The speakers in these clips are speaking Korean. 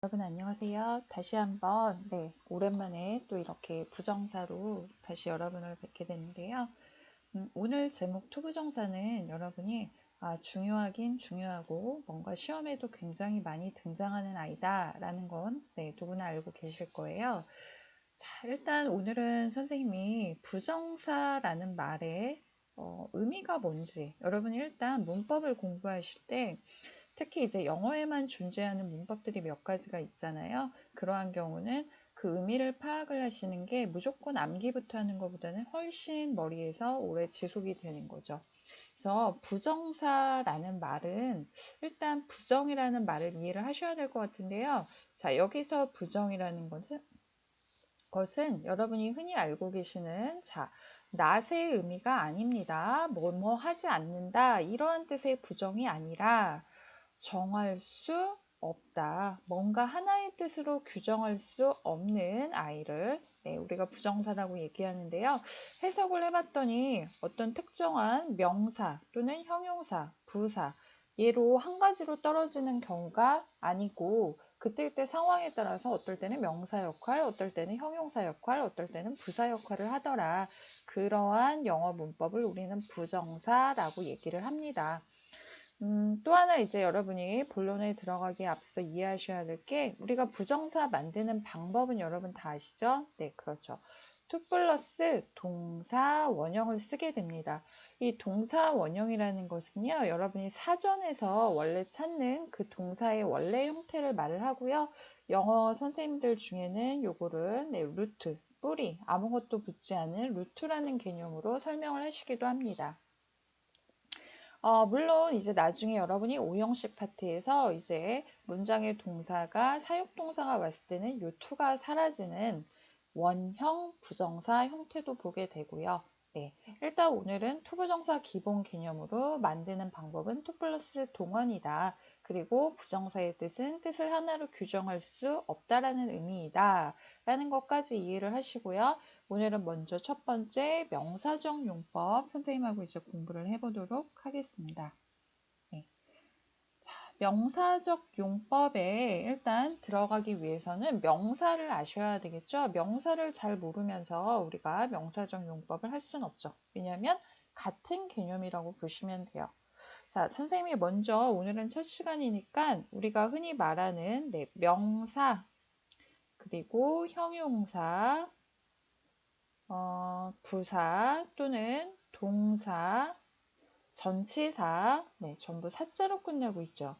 여러분 안녕하세요. 다시 한번 네, 오랜만에 또 이렇게 부정사로 다시 여러분을 뵙게 됐는데요. 음, 오늘 제목 투부정사는 여러분이 아, 중요하긴 중요하고 뭔가 시험에도 굉장히 많이 등장하는 아이다라는 건 네, 누구나 알고 계실 거예요. 자, 일단 오늘은 선생님이 부정사라는 말의 어, 의미가 뭔지 여러분이 일단 문법을 공부하실 때 특히 이제 영어에만 존재하는 문법들이 몇 가지가 있잖아요. 그러한 경우는 그 의미를 파악을 하시는 게 무조건 암기부터 하는 것보다는 훨씬 머리에서 오래 지속이 되는 거죠. 그래서 부정사라는 말은 일단 부정이라는 말을 이해를 하셔야 될 것 같은데요. 자, 여기서 부정이라는 것은 것은 여러분이 흔히 알고 계시는 자, 낫의 의미가 아닙니다. 뭐뭐 하지 않는다 이러한 뜻의 부정이 아니라 정할 수 없다. 뭔가 하나의 뜻으로 규정할 수 없는 아이를 네, 우리가 부정사라고 얘기하는데요. 해석을 해봤더니 어떤 특정한 명사 또는 형용사, 부사, 예로 한 가지로 떨어지는 경우가 아니고 그때 그때 상황에 따라서 어떨 때는 명사 역할, 어떨 때는 형용사 역할, 어떨 때는 부사 역할을 하더라. 그러한 영어 문법을 우리는 부정사라고 얘기를 합니다. 음, 또 하나 이제 여러분이 본론에 들어가기에 앞서 이해하셔야 될 게 우리가 부정사 만드는 방법은 여러분 다 아시죠? 네, 그렇죠. to 플러스 동사 원형을 쓰게 됩니다. 이 동사 원형이라는 것은요, 여러분이 사전에서 원래 찾는 그 동사의 원래 형태를 말을 하고요. 영어 선생님들 중에는 요거를 네, 루트, 뿌리, 아무것도 붙지 않은 루트라는 개념으로 설명을 하시기도 합니다. 어, 물론 이제 나중에 여러분이 오형식 파트에서 이제 문장의 동사가 사육동사가 왔을 때는 요 투가 사라지는 원형 부정사 형태도 보게 되고요. 네, 일단 오늘은 투부정사 기본 개념으로 만드는 방법은 투 플러스 동원이다. 그리고 부정사의 뜻은 뜻을 하나로 규정할 수 없다라는 의미이다. 라는 것까지 이해를 하시고요. 오늘은 먼저 첫 번째 명사적 용법 선생님하고 이제 공부를 해보도록 하겠습니다. 명사적 용법에 일단 들어가기 위해서는 명사를 아셔야 되겠죠. 명사를 잘 모르면서 우리가 명사적 용법을 할 수는 없죠. 왜냐하면 같은 개념이라고 보시면 돼요. 자, 선생님이 먼저 오늘은 첫 시간이니까 우리가 흔히 말하는 네, 명사, 그리고 형용사, 어, 부사 또는 동사, 전치사, 네, 전부 사자로 끝내고 있죠.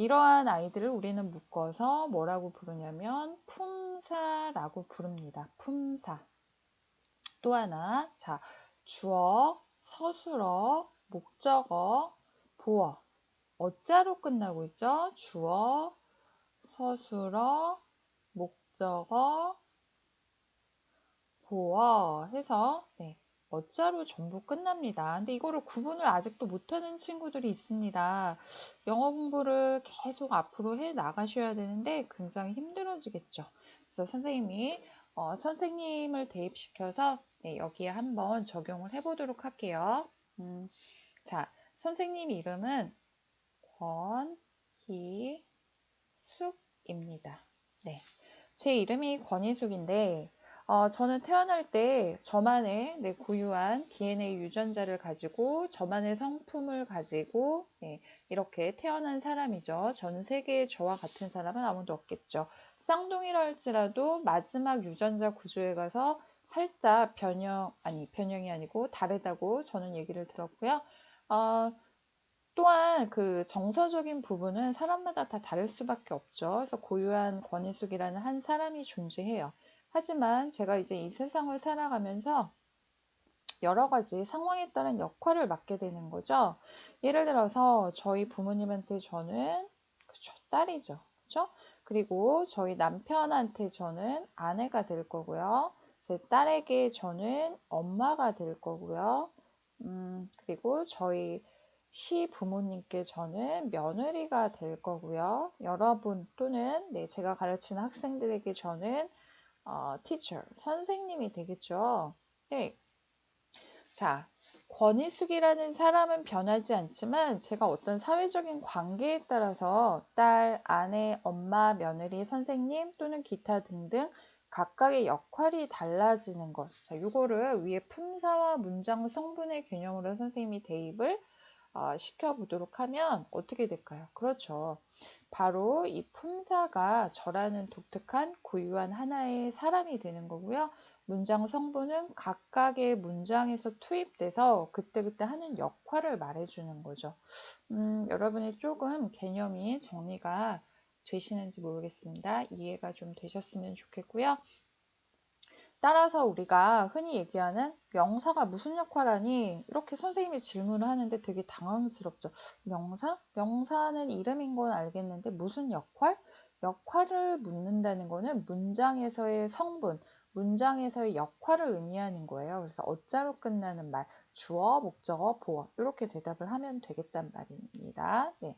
이러한 아이들을 우리는 묶어서 뭐라고 부르냐면 품사라고 부릅니다. 품사. 또 하나, 자, 주어, 서술어, 목적어, 보어. 어자로 끝나고 있죠. 주어, 서술어, 목적어, 보어 해서 네, 어자로 전부 끝납니다. 근데 이거를 구분을 아직도 못하는 친구들이 있습니다. 영어 공부를 계속 앞으로 해 나가셔야 되는데 굉장히 힘들어지겠죠. 그래서 선생님이 어, 선생님을 대입시켜서 네, 여기에 한번 적용을 해보도록 할게요. 음, 자, 선생님 이름은 권희숙입니다. 네, 제 이름이 권희숙인데 어, 저는 태어날 때 저만의 네, 고유한 DNA 유전자를 가지고 저만의 성품을 가지고 네, 이렇게 태어난 사람이죠. 전 세계에 저와 같은 사람은 아무도 없겠죠. 쌍둥이라 할지라도 마지막 유전자 구조에 가서 살짝 변형, 아니 변형이 아니고 다르다고 저는 얘기를 들었고요. 어, 또한 그 정서적인 부분은 사람마다 다 다를 수밖에 없죠. 그래서 고유한 권희숙이라는 한 사람이 존재해요. 하지만 제가 이제 이 세상을 살아가면서 여러 가지 상황에 따른 역할을 맡게 되는 거죠. 예를 들어서 저희 부모님한테 저는 그쵸, 딸이죠. 그쵸? 그리고 저희 남편한테 저는 아내가 될 거고요. 제 딸에게 저는 엄마가 될 거고요. 음, 그리고 저희 시 부모님께 저는 며느리가 될 거고요. 여러분 또는 네, 제가 가르치는 학생들에게 저는 어, teacher, 선생님이 되겠죠. 네. 자, 권희숙이라는 사람은 변하지 않지만 제가 어떤 사회적인 관계에 따라서 딸, 아내, 엄마, 며느리, 선생님 또는 기타 등등 각각의 역할이 달라지는 것. 자, 이거를 위에 품사와 문장 성분의 개념으로 선생님이 대입을 어, 시켜보도록 하면 어떻게 될까요? 그렇죠. 바로 이 품사가 저라는 독특한 고유한 하나의 사람이 되는 거고요. 문장 성분은 각각의 문장에서 투입돼서 그때그때 하는 역할을 말해주는 거죠. 음, 여러분이 조금 개념이 정리가 되시는지 모르겠습니다. 이해가 좀 되셨으면 좋겠고요. 따라서 우리가 흔히 얘기하는 명사가 무슨 역할하니? 이렇게 선생님이 질문을 하는데 되게 당황스럽죠. 명사? 명사는 이름인 건 알겠는데 무슨 역할? 역할을 묻는다는 거는 문장에서의 성분, 문장에서의 역할을 의미하는 거예요. 그래서 어자로 끝나는 말, 주어, 목적어, 보어 이렇게 대답을 하면 되겠단 말입니다. 네.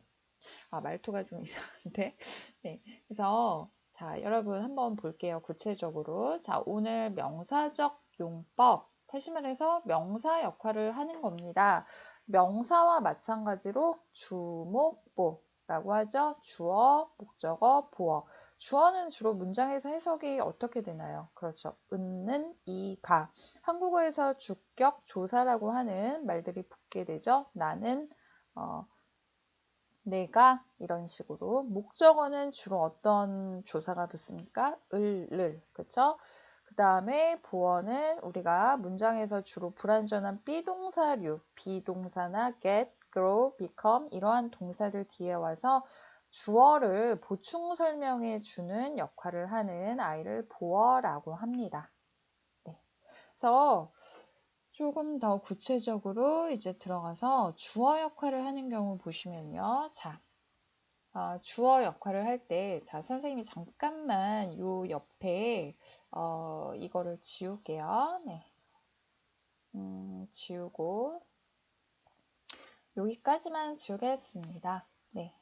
아, 말투가 좀 이상한데. 네. 그래서 자, 여러분 한번 볼게요. 구체적으로. 자, 오늘 명사적 용법. 말해서 명사 역할을 하는 겁니다. 명사와 마찬가지로 주목보라고 하죠. 주어, 목적어, 보어. 주어는 주로 문장에서 해석이 어떻게 되나요? 그렇죠. 은는, 이, 가. 한국어에서 주격, 조사라고 하는 말들이 붙게 되죠. 나는, 어, 내가 이런 식으로 목적어는 주로 어떤 조사가 붙습니까? 을, 를 그쵸? 그 다음에 보어는 우리가 문장에서 주로 불완전한 비동사류, 비동사나 get, grow, become 이러한 동사들 뒤에 와서 주어를 보충 설명해 주는 역할을 하는 아이를 보어라고 합니다. 네. 그래서 조금 더 구체적으로 이제 들어가서 주어 역할을 하는 경우 보시면요. 자, 어, 주어 역할을 할 때, 자, 선생님이 잠깐만 요 옆에, 어, 이거를 지울게요. 네. 음, 지우고, 여기까지만 지우겠습니다. 네.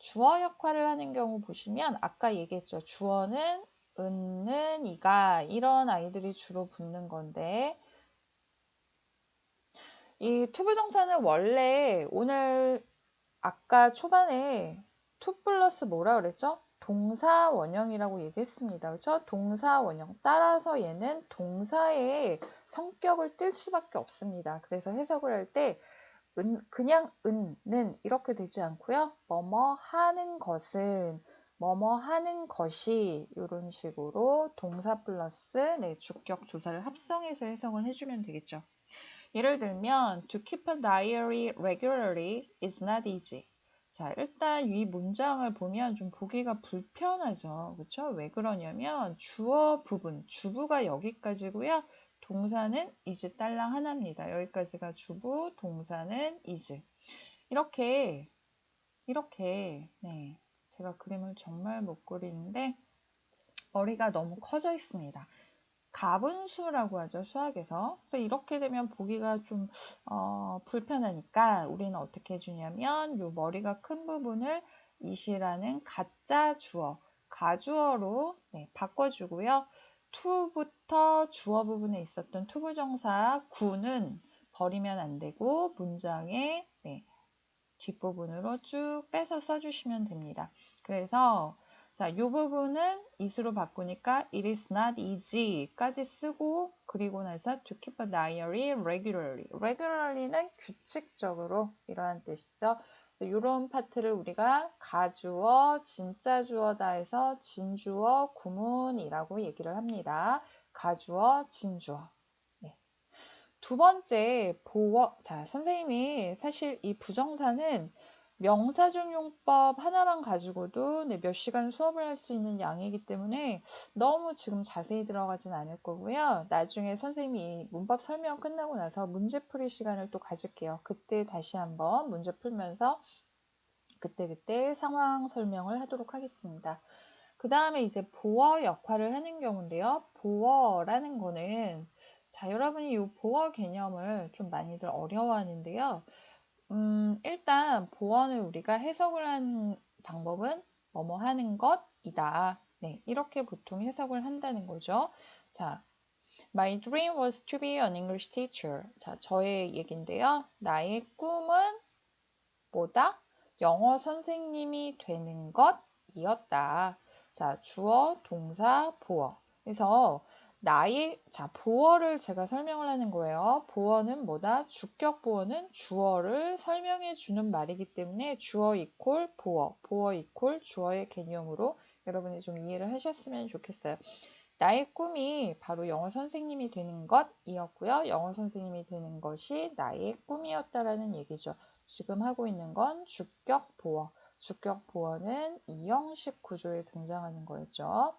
주어 역할을 하는 경우 보시면, 아까 얘기했죠. 주어는 은는 이가 이런 아이들이 주로 붙는 건데, 이 투부 정사는 원래 오늘 아까 초반에 투 플러스 뭐라 그랬죠? 동사 원형이라고 얘기했습니다. 그렇죠? 동사 원형. 따라서 얘는 동사의 성격을 띨 수밖에 없습니다. 그래서 해석을 할때 그냥 은는 이렇게 되지 않고요. 뭐뭐 하는 것은 뭐뭐 하는 것이 이런 식으로 동사 플러스 네, 주격 조사를 합성해서 해석을 해주면 되겠죠. 예를 들면 to keep a diary regularly is not easy. 자, 일단 이 문장을 보면 좀 보기가 불편하죠. 그렇죠? 왜 그러냐면 주어 부분, 주부가 여기까지고요. 동사는 is 딸랑 하나입니다. 여기까지가 주부, 동사는 is. 이렇게 이렇게 네. 제가 그림을 정말 못 그리는데 머리가 너무 커져 있습니다. 가분수라고 하죠. 수학에서. 그래서 이렇게 되면 보기가 좀 어, 불편하니까 우리는 어떻게 해주냐면 이 머리가 큰 부분을 이시라는 가짜 주어, 가주어로 네, 바꿔주고요. 투부터 주어 부분에 있었던 투부정사 구는 버리면 안 되고 문장의 네, 뒷부분으로 쭉 빼서 써주시면 됩니다. 그래서 자, 이 부분은 is로 바꾸니까 it is not easy까지 쓰고 그리고 나서 to keep a diary regularly. regularly는 규칙적으로 이러한 뜻이죠. 이런 파트를 우리가 가주어, 진짜 주어다 해서 진주어, 구문이라고 얘기를 합니다. 가주어, 진주어. 네. 두 번째, 보어. 자, 선생님이 사실 이 부정사는 명사중용법 하나만 가지고도 네, 몇 시간 수업을 할 수 있는 양이기 때문에 너무 지금 자세히 들어가진 않을 거고요. 나중에 선생님이 문법 설명 끝나고 나서 문제풀이 시간을 또 가질게요. 그때 다시 한번 문제 풀면서 그때그때 상황 설명을 하도록 하겠습니다. 그 다음에 이제 보어 역할을 하는 경우인데요. 보어라는 거는 자 여러분이 이 보어 개념을 좀 많이들 어려워하는데요. 음, 일단 보원을 우리가 해석을 한 방법은 뭐뭐 하는 것이다. 네, 이렇게 보통 해석을 한다는 거죠. 자, My dream was to be an English teacher. 자, 저의 얘긴데요. 나의 꿈은 뭐다? 영어 선생님이 되는 것이었다. 자, 주어, 동사, 보어. 그래서 나의 자 보어를 제가 설명을 하는 거예요. 보어는 뭐다? 주격 보어는 주어를 설명해 주는 말이기 때문에 주어 이퀄 보어, 보어 이퀄 주어의 개념으로 여러분이 좀 이해를 하셨으면 좋겠어요. 나의 꿈이 바로 영어 선생님이 되는 것이었고요. 영어 선생님이 되는 것이 나의 꿈이었다라는 얘기죠. 지금 하고 있는 건 주격 보어. 주격 보어는 이 형식 구조에 등장하는 거였죠.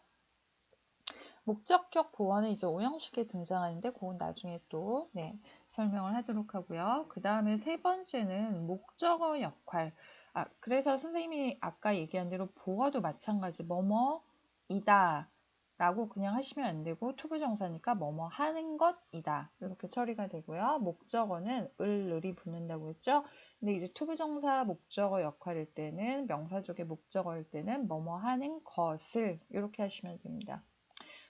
목적격 보어는 이제 오형식에 등장하는데 그건 나중에 또 네, 설명을 하도록 하고요. 그 다음에 세 번째는 목적어 역할. 아, 그래서 선생님이 아까 얘기한 대로 보어도 마찬가지 뭐뭐이다 라고 그냥 하시면 안 되고 투부정사니까 뭐뭐 하는 것이다 이렇게 처리가 되고요. 목적어는 을, 을이 붙는다고 했죠. 근데 이제 투부정사 목적어 역할일 때는 명사적의 목적어일 때는 뭐뭐 하는 것을 이렇게 하시면 됩니다.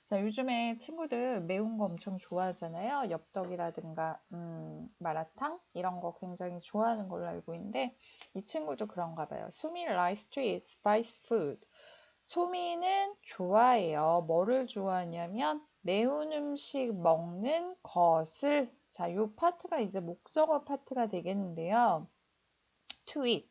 자, 요즘에 친구들 매운 거 엄청 좋아하잖아요. 엽떡이라든가 음, 마라탕 이런 거 굉장히 좋아하는 걸로 알고 있는데 이 친구도 그런가 봐요. 수미 to eat spice food. 소미는 좋아해요. 뭐를 좋아하냐면 매운 음식 먹는 것을 자, 요 파트가 이제 목적어 파트가 되겠는데요. to eat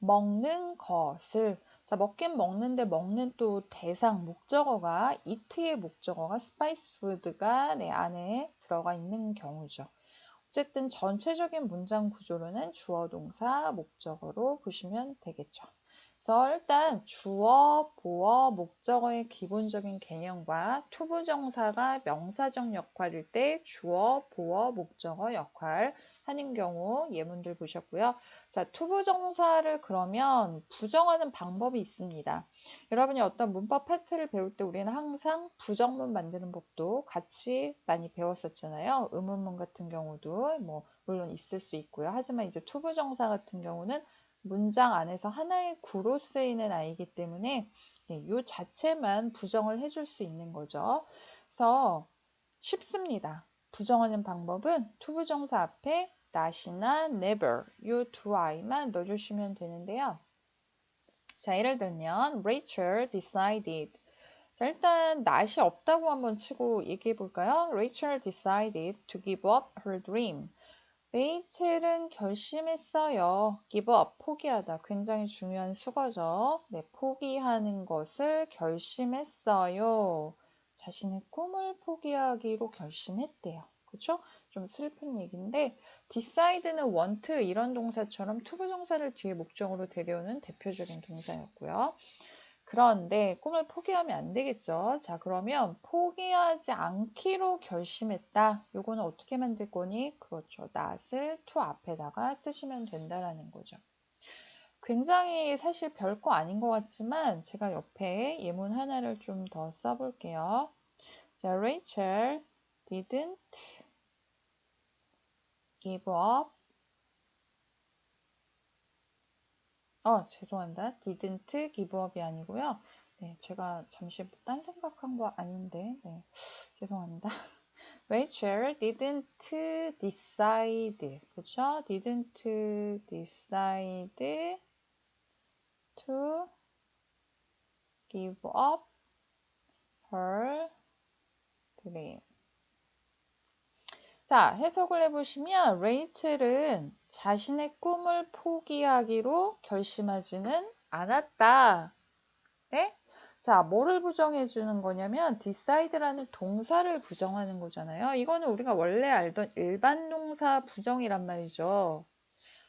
먹는 것을 자, 먹긴 먹는데 먹는 또 대상 목적어가 이트의 목적어가 스파이스 푸드가 내 안에 들어가 있는 경우죠. 어쨌든 전체적인 문장 구조로는 주어 동사 목적어로 보시면 되겠죠. 그래서 일단 주어, 보어, 목적어의 기본적인 개념과 투부정사가 명사적 역할일 때 주어, 보어, 목적어 역할 하는 경우 예문들 보셨고요. 자, 투부정사를 그러면 부정하는 방법이 있습니다. 여러분이 어떤 문법 파트를 배울 때 우리는 항상 부정문 만드는 법도 같이 많이 배웠었잖아요. 의문문 같은 경우도 뭐 물론 있을 수 있고요. 하지만 이제 투부정사 같은 경우는 문장 안에서 하나의 구로 쓰이는 아이기 때문에 네, 이 자체만 부정을 해줄 수 있는 거죠. 그래서 쉽습니다. 부정하는 방법은 투부정사 앞에 not이나 never 이 두 아이만 넣어주시면 되는데요. 자, 예를 들면 Rachel decided 자, 일단 not이 없다고 한번 치고 얘기해 볼까요? Rachel decided to give up her dream. 레이첼은 결심했어요. give up, 포기하다. 굉장히 중요한 수거죠. 네, 포기하는 것을 결심했어요. 자신의 꿈을 포기하기로 결심했대요. 그렇죠? 좀 슬픈 얘기인데 decide는 want 이런 동사처럼 투부정사를 뒤에 목적으로 데려오는 대표적인 동사였고요. 그런데 꿈을 포기하면 안 되겠죠. 자, 그러면 포기하지 않기로 결심했다. 요거는 어떻게 만들 거니? 그렇죠. not을 to 앞에다가 쓰시면 된다라는 거죠. 굉장히 사실 별거 아닌 것 같지만 제가 옆에 예문 하나를 좀 더 써볼게요. 자, Rachel didn't give up 어, 죄송합니다. didn't give up이 아니고요. 네, 제가 잠시 딴 생각한 거 아닌데, 네, 죄송합니다. Rachel didn't decide, 그쵸? didn't decide to give up her dream. 자, 해석을 해보시면 레이첼은 자신의 꿈을 포기하기로 결심하지는 않았다. 네? 자, 뭐를 부정해 주는 거냐면 decide라는 동사를 부정하는 거잖아요. 이거는 우리가 원래 알던 일반 동사 부정이란 말이죠.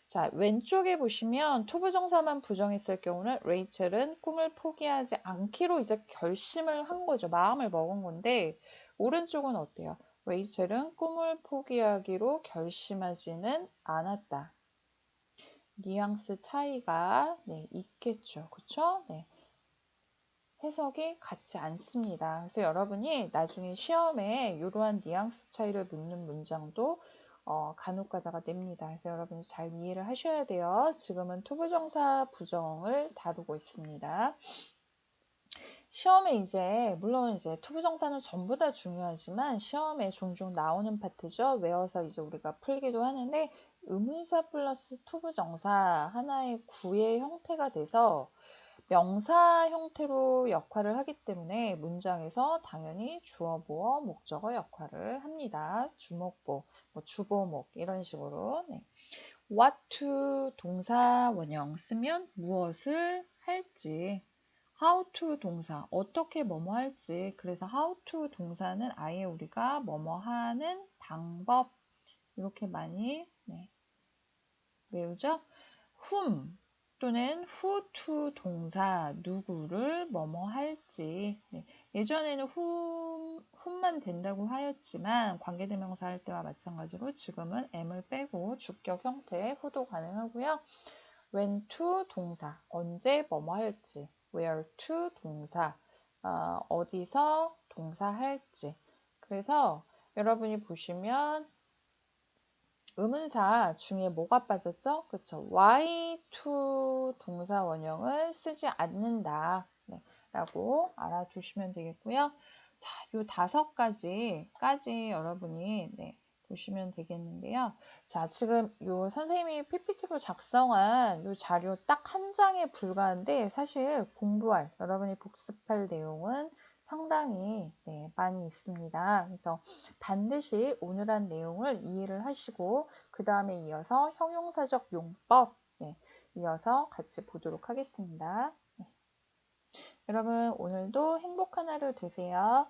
자, 왼쪽에 보시면 투부정사만 부정했을 경우는 레이첼은 꿈을 포기하지 않기로 이제 결심을 한 거죠. 마음을 먹은 건데 오른쪽은 어때요? 레이첼은 꿈을 포기하기로 결심하지는 않았다. 뉘앙스 차이가 네, 있겠죠. 그쵸? 네. 해석이 같지 않습니다. 그래서 여러분이 나중에 시험에 이러한 뉘앙스 차이를 묻는 문장도 어, 간혹 가다가 냅니다. 그래서 여러분이 잘 이해를 하셔야 돼요. 지금은 투부정사 부정을 다루고 있습니다. 시험에 이제 물론 이제 투부 정사는 전부 다 중요하지만 시험에 종종 나오는 파트죠. 외워서 이제 우리가 풀기도 하는데 의문사 플러스 투부 정사 하나의 구의 형태가 돼서 명사 형태로 역할을 하기 때문에 문장에서 당연히 주어, 보어, 목적어 역할을 합니다. 주목보, 뭐 주보목 이런 식으로 네. what to 동사 원형 쓰면 무엇을 할지 how to 동사 어떻게 뭐뭐 할지 그래서 how to 동사는 아예 우리가 뭐뭐 하는 방법 이렇게 많이 네, 외우죠. whom 또는 who to 동사 누구를 뭐뭐 할지 네, 예전에는 whom, whom만 된다고 하였지만 관계대명사 할 때와 마찬가지로 지금은 m을 빼고 주격 형태의 who도 가능하고요. when to 동사 언제 뭐뭐 할지 where to 동사 어, 디서 동사 할지 그래서 여러분이 보시면 의문사 중에 뭐가 빠졌죠? 그쵸? why to 동사 원형을 쓰지 않는다. 네, 라고 알아두시면 되겠고요. 자, 요 다섯 가지까지 여러분이 네, 보시면 되겠는데요. 자, 지금 요 선생님이 PPT로 작성한 요 자료 딱 한 장에 불과한데 사실 공부할, 여러분이 복습할 내용은 상당히 네, 많이 있습니다. 그래서 반드시 오늘 한 내용을 이해를 하시고 그 다음에 이어서 형용사적 용법 네, 이어서 같이 보도록 하겠습니다. 네. 여러분 오늘도 행복한 하루 되세요.